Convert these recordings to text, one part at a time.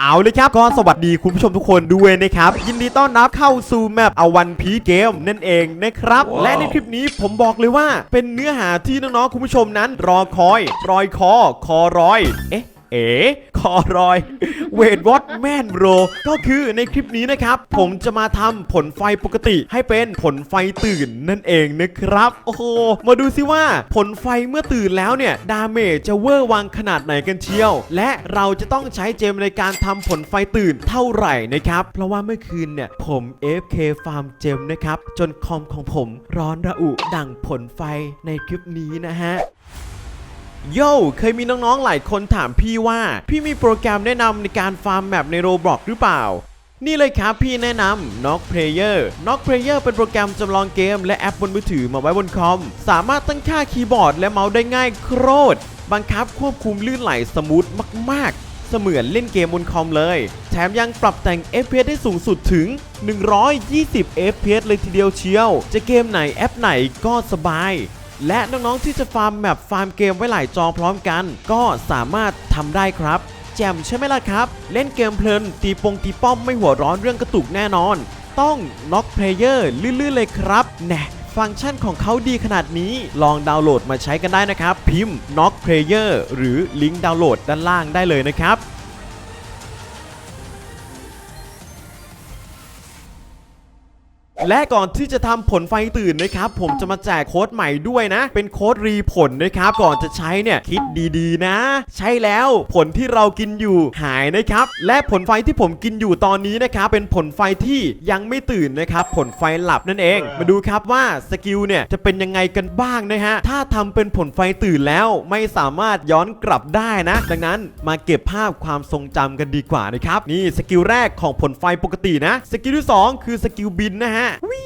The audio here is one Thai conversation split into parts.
เอาเลยครับ ก็สวัสดีคุณผู้ชมทุกคนด้วยนะครับ ยินดีต้อนรับเข้าสู่แมปอวันพีเกมนั่นเองนะครับ และในคลิปนี้ผมบอกเลยว่า เป็นเนื้อหาที่น้องๆคุณผู้ชมนั้น รอคอย รอยคอ คอรอย เอ๊ะ เอ๋คอรอย เวทวอตแมนโบรก็คือในคลิปนี้นะครับ ผมจะมาทำผลไฟปกติให้เป็นผลไฟตื่นนั่นเองนะครับ โอ้โห มาดูซิว่าผลไฟเมื่อตื่นแล้วเนี่ย ดาเมจจะเวอร์วังขนาดไหนกันเชียว และเราจะต้องใช้เจมในการทำผลไฟตื่นเท่าไหร่นะครับ เพราะว่าเมื่อคืนเนี่ย ผม FK ฟาร์มเจมนะครับ จนคอมของผมร้อนระอุดั่งผลไฟในคลิปนี้นะฮะ โย่เคยมีน้องๆ หลายคนถามพี่ว่า พี่มีโปรแกรมแนะนำในการฟาร์มแมปในโรบล็อกหรือเปล่า นี่เลยครับพี่แนะนำ Knock Player Knock Player เป็นโปรแกรมจำลองเกม และแอปบนมือถือมาไว้บนคอม สามารถตั้งค่าคีย์บอร์ดและเมาส์ได้ง่ายโคตรบังคับควบคุมลื่นไหลสมูทมากๆ เสมือนเล่นเกมบนคอมเลย แถมยังปรับแต่ง FPS ได้สูงสุดถึง 120 FPS เลยทีเดียวเชียว จะเกมไหนแอปไหนก็สบาย และน้องๆที่จะฟาร์มแมปฟาร์มเกมไว้หลายจอพร้อมกัน ก็สามารถทำได้ครับ แจ่มใช่ไหมล่ะครับ เล่นเกมเพลิน ตีปงตีป้อมไม่หัวร้อนเรื่องกระตุกแน่นอน ต้อง Knock Player ลื่นๆเลยครับแน่ฟังก์ชันของเขาดีขนาดนี้ ลองดาวน์โหลดมาใช้กันได้นะครับ พิมพ์ Knock Player หรือลิงก์ดาวน์โหลดด้านล่างได้เลยนะครับ และก่อนที่จะทำผลไฟตื่นนะครับ ผมจะมาแจกโค้ดใหม่ด้วยนะ เป็นโค้ดรีผลนะครับ ก่อนจะใช้เนี่ยคิดดีๆนะ ใช่แล้วผลที่เรากินอยู่หายนะครับ และผลไฟที่ผมกินอยู่ตอนนี้นะครับ เป็นผลไฟที่ยังไม่ตื่นนะครับ ผลไฟหลับนั่นเอง มาดูครับว่าสกิลเนี่ยจะเป็นยังไงกันบ้างนะฮะ ถ้าทำเป็นผลไฟตื่นแล้วไม่สามารถย้อนกลับได้นะ ดังนั้นมาเก็บภาพความทรงจำกันดีกว่านะครับ นี่สกิลแรกของผลไฟปกตินะ สกิลที่สองคือสกิลบินนะฮะวิ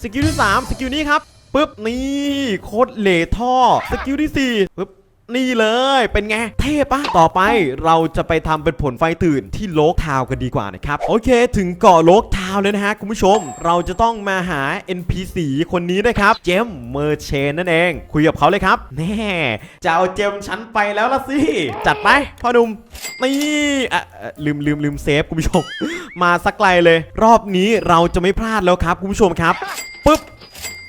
สกิลที่ 3 สกิลนี้ครับปึ๊บนี่โคตรเหล่ท่อ สกิลที่4ปึ๊บนี่เลยเป็นไง เท่ปะต่อไปเราจะไปทำเป็นผลไฟตื่นที่โลกทาวกันดีกว่านะครับ โอเค ถึงเกาะโลกทาวเลยนะฮะ คุณผู้ชม เราจะต้องมาหา NPC คนนี้นะครับ เจมเมอร์เชนนั่นเอง คุยกับเขาเลยครับ แน่จะเอาเจมฉันไปแล้วละสิ จัดไปพ่อหนุ่ม นี่อะลืมลืมลืมเซฟคุณผู้ชม มาสักไกลเลย รอบนี้เราจะไม่พลาดแล้วครับคุณผู้ชมครับปึ๊บ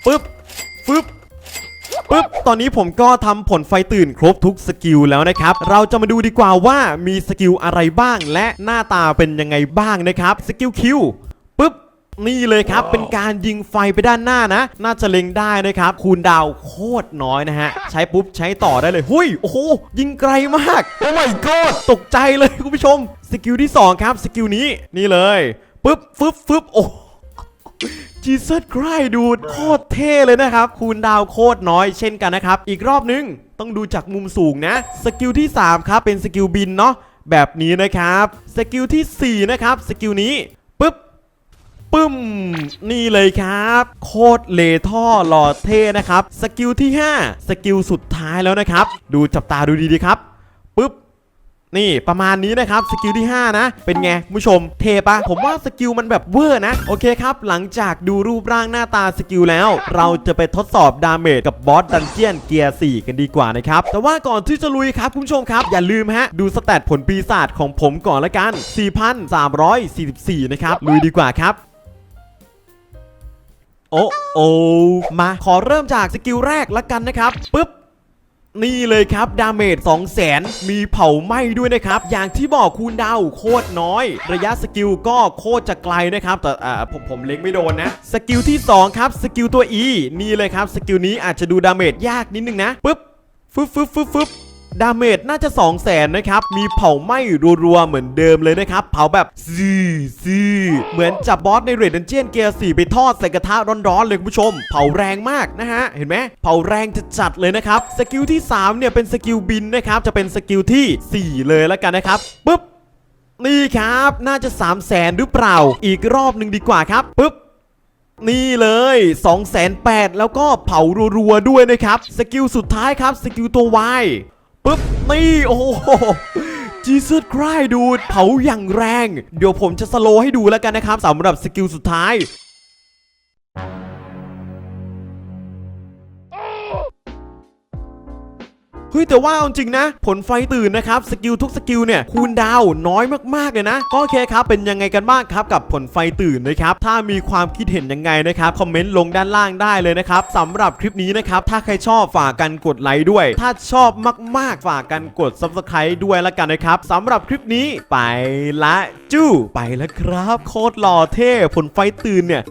ปึ๊บปึ๊บปึ๊บ ตอนนี้ผมก็ทำผลไฟตื่นครบทุกสกิลแล้วนะครับ เราจะมาดูดีกว่าว่ามีสกิลอะไรบ้างและหน้าตาเป็นยังไงบ้างนะครับ สกิลคิว นี่เลยครับ เป็นการยิงไฟไปด้านหน้านะ น่าจะเล็งได้นะครับ คูณดาวโคตรน้อยนะฮะ ใช้ปุ๊บใช้ต่อได้เลยหุยโอ้โห ยิงไกลมาก โอ้ my god ตกใจเลยคุณผู้ชม สกิลที่สองครับ สกิลนี้นี่เลยปึ๊บฟึบฟึบโอ้จีซัสไครดูดโคตรเท่เลยนะครับ คูณดาวโคตรน้อยเช่นกันนะครับ อีกรอบนึงต้องดูจากมุมสูงนะ สกิลที่ 3 ครับ เป็นสกิลบินเนาะแบบนี้นะครับ สกิลทีสี่4 นะครับ สกิลนี้ ปึ๊บปึ้ม นี่เลยครับ โคตรเลท่อหล่อเท่นะครับ สกิลที่ 5 สกิลสุดท้ายแล้วนะครับ ดูจับตาดูดีๆครับปึ๊บนี่ประมาณนี้นะครับสกิลที่ 5 นะ เป็นไงคุณผู้ชมเทปะผมว่าสกิลมันแบบเวอร์นะ โอเคครับ หลังจากดูรูปร่างหน้าตาสกิลแล้ว เราจะไปทดสอบดาเมจกับบอสดันเจียนเกียร์ 4 กันดีกว่านะครับ แต่ว่าก่อนที่จะลุยครับคุณผู้ชมครับ อย่าลืมฮะ ดูสแตทผลปีศาจของผมก่อนละกัน 4,344 นะครับ ลุยดีกว่าครับ โอ้โอมาขอเริ่มจากสกิลแรกละกันนะครับปึ๊บนี่เลยครับ ดาเมจ2 0 0แสนมีเผาไหม้ด้วยนะครับ อย่างที่บอกคูณดาวโคตรน้อย ระยะสกิลก็โคตรจะไกลนะครับ แต่ผมผมเล็งไม่โดนนะ สกิลที่ 2 ครับ สกิลตัว E นี่เลยครับ สกิลนี้อาจจะดูดาเมจยากนิดนึงนะปึ๊บฟึบฟึบฟึบฟึบ ดาเมจน่าจะ 2 0 0แสนนะครับ มีเผาไหม้รัวๆ เหมือนเดิมเลยนะครับ เผาแบบซีซีเหมือนจับบอสในเรดเดนเจียนเกียร์4ไปทอดใส่กระทะร้อนๆ เลยคุณผู้ชม เผาแรงมากนะฮะ เห็นไหมเผาแรงจะจัดเลยนะครับ สกิลที่ 3 เนี่ย เป็นสกิลบินนะครับ จะเป็นสกิลที่ 4 เลยแล้วกันนะครับปุ๊บนี่ครับ น่าจะ3 0 0แสนหรือเปล่า อีกรอบหนึ่งดีกว่าครับปุ๊บนี่เลย2 8 0 0 0แล้วก็เผารัวๆด้วยนะครับ สกิลสุดท้ายครับ สกิลตัว Y ปึ๊บนี่โอ้โหจีซัสครายดูดเผาอย่างแรง เดี๋ยวผมจะสโลว์ให้ดูแล้วกันนะครับสำหรับสกิลสุดท้าย ฮ้ยแต่ว่าเอาจริงนะ ผลไฟตื่นนะครับสกิลทุกสกิลเนี่ยคูณดาวน้อยมากๆเลยนะก็โอเคครับเป็นยังไงกันบ้างครับกับผลไฟตื่นนะครับถ้ามีความคิดเห็นยังไงนะครับคอมเมนต์ลงด้านล่างได้เลยนะครับสำหรับคลิปนี้นะครับถ้าใครชอบฝากกันกดไลค์ด้วย ถ้าชอบมากๆฝากกันกด subscribe ด้วยละกันนะครับสำหรับคลิปนี้ไปละจู้ไปแล้วครับ โคตรหล่อเท่ผลไฟตื่นเนี่ย